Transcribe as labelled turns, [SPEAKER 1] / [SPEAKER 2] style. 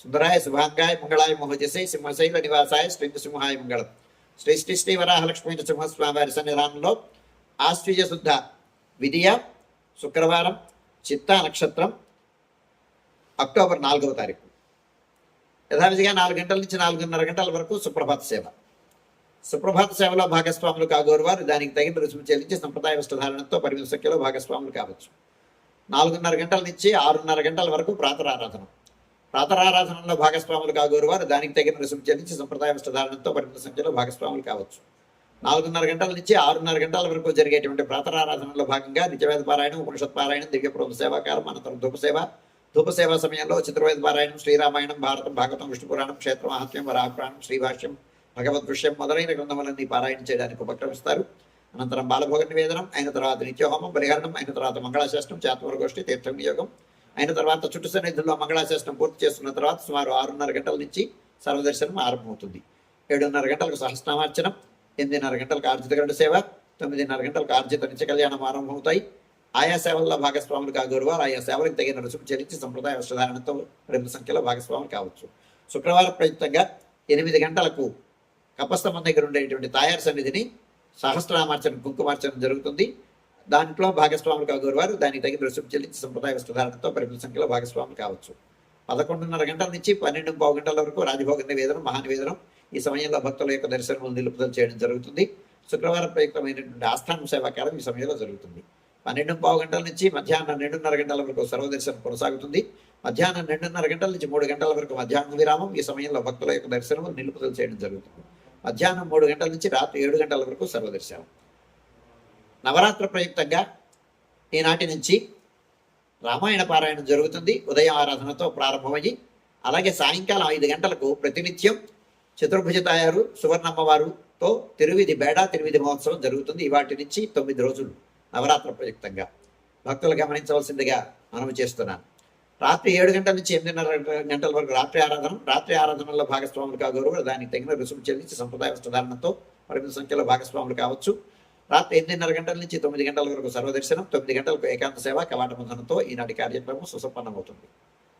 [SPEAKER 1] సుందరాయ శుభాంగాయ మంగళాయ మోహజసే సింహశైల నివాసాయ శ్రీ సింహాయ మంగళం శ్రీ శ్రీ శ్రీ వరాహలక్ష్మీ నృసింహస్వామివారి సన్నిధానంలో ఆశ్వీయ శుద్ధ విధియ శుక్రవారం చిత్త నక్షత్రం అక్టోబర్ నాలుగవ తారీఖు యథావిధిగా నాలుగు గంటల నుంచి నాలుగున్నర గంటల వరకు సుప్రభాత సేవ సుప్రభాత సేవలో భాగస్వాములు కాగోరు వారు దానికి తగిన రుసుము చెల్లించి సంప్రదాయ వస్త్రధారణతో పరిమిత సంఖ్యలో భాగస్వాములు కావచ్చు నాలుగున్నర గంటల నుంచి ఆరున్నర గంటల వరకు ప్రాతరారాధన ప్రాతరారాధనలో భాగస్వాములు కాగోరు వారు. దానికి తగిన రుసుము చెల్లించి సంప్రదాయ వస్త్రధారణతో పరిమిత సంఖ్యలో భాగస్వాములు కావచ్చు. నాలుగున్నర గంటల నుంచి ఆరున్నర గంటల వరకు జరిగేటువంటి ప్రాతరారాధనలో భాగంగా నిత్యవేద పారాయణం ఉపనిషత్ పారాయణం దివ్య ప్రోధ సేవాకారం అనంతరం ధూపసేవ ధూపసేవ సమయంలో చిత్రవేద పారాయణం శ్రీరామాయణం భారతం భాగవతం విష్ణు పురాణం క్షేత్ర మహాత్మ్యం వరాపురాణం శ్రీభాష్యం భగవద్ దృశ్యం మొదలైన గ్రంథములన్నీ పారాయణ చేయడానికి ఉపక్రమిస్తారు. అనంతరం బాలభోగ నివేదనం అయిన తర్వాత నిత్యహోమం పరిహరణం అయిన తర్వాత మంగళాశాస్త్రం చాత్వర గోష్ఠి తీర్థ వినియోగం అయిన తర్వాత చుట్టు సన్నిధుల్లో మంగళాశాసనం పూర్తి చేసుకున్న తర్వాత సుమారు ఆరున్నర గంటల నుంచి సర్వదర్శనం ఆరంభమవుతుంది. ఏడున్నర గంటలకు సహస్నామార్చనం ఎనిమిదిన్నర గంటలకు ఆర్జిత గరుడ సేవ తొమ్మిదిన్నర గంటలకు ఆర్జిత నిత్య కళ్యాణం ఆరంభమవుతాయి. ఆయా సేవల్లో భాగస్వాములు కాగోరువారు ఆయా సేవలకు తగిన రుసుము చెల్లించి సంప్రదాయ వస్త్రధారణతో రెండు సంఖ్యలో భాగస్వాములు కావచ్చు. శుక్రవారం ప్రయుక్తంగా ఎనిమిది గంటలకు కపస్తంభం దగ్గర ఉండేటువంటి తాయారు సన్నిధిని సహస్రనామార్చన కుంకుమార్చన జరుగుతుంది. దాంట్లో భాగస్వాములు కాగోరు వారు దానికి తగిన రుసుము చెల్లించి సంప్రదాయ వస్త్రధారణతో పరిమిత సంఖ్యలో భాగస్వాములు కావచ్చు. పదకొండున్నర గంటల నుంచి పన్నెండు పావు గంటల వరకు రాజభోగ నివేదనం మహానివేదనం ఈ సమయంలో భక్తుల యొక్క దర్శనములు నిలుపుదల చేయడం జరుగుతుంది. శుక్రవారం ప్రయుక్తమైనటువంటి ఆస్థానం సేవాకారం ఈ సమయంలో జరుగుతుంది. పన్నెండు పావు గంటల నుంచి మధ్యాహ్నం రెండున్నర గంటల వరకు సర్వదర్శనం కొనసాగుతుంది. మధ్యాహ్నం రెండున్నర గంటల నుంచి మూడు గంటల వరకు మధ్యాహ్నం విరామం ఈ సమయంలో భక్తుల యొక్క దర్శనం నిలుపుదల చేయడం జరుగుతుంది. మధ్యాహ్నం మూడు గంటల నుంచి రాత్రి ఏడు గంటల వరకు సర్వదర్శనం. నవరాత్రి ప్రయుక్తంగా ఈనాటి నుంచి రామాయణ పారాయణం జరుగుతుంది. ఉదయం ఆరాధనతో ప్రారంభమయ్యి అలాగే సాయంకాలం ఐదు గంటలకు ప్రతినిత్యం చతుర్భుజ తాయారు సువర్ణమ్మవారుతో తిరువిధి బేడా తిరువిధి మహోత్సవం జరుగుతుంది. వాటి నుంచి తొమ్మిది రోజులు నవరాత్రి ప్రయుక్తంగా. భక్తులు గమనించవలసిందిగా మనము చేస్తున్నాను. రాత్రి ఏడు గంటల నుంచి ఎనిమిదిన్నర గంటల వరకు రాత్రి ఆరాధన రాత్రి ఆరాధనలో భాగస్వాములు కాగోరు. దానికి తగిన రుసుము చెల్లించి సంప్రదాయ వస్త్రధారణతో పరిమిత సంఖ్యలో భాగస్వాములు కావచ్చు. రాత్రి ఎనిమిదిన్నర గంటల నుంచి తొమ్మిది గంటల వరకు సర్వదర్శనం తొమ్మిది గంటలకు ఏకాంత సేవ కవాట బంధనంతో ఈనాటి కార్యక్రమం సుసంపన్నమవుతుంది.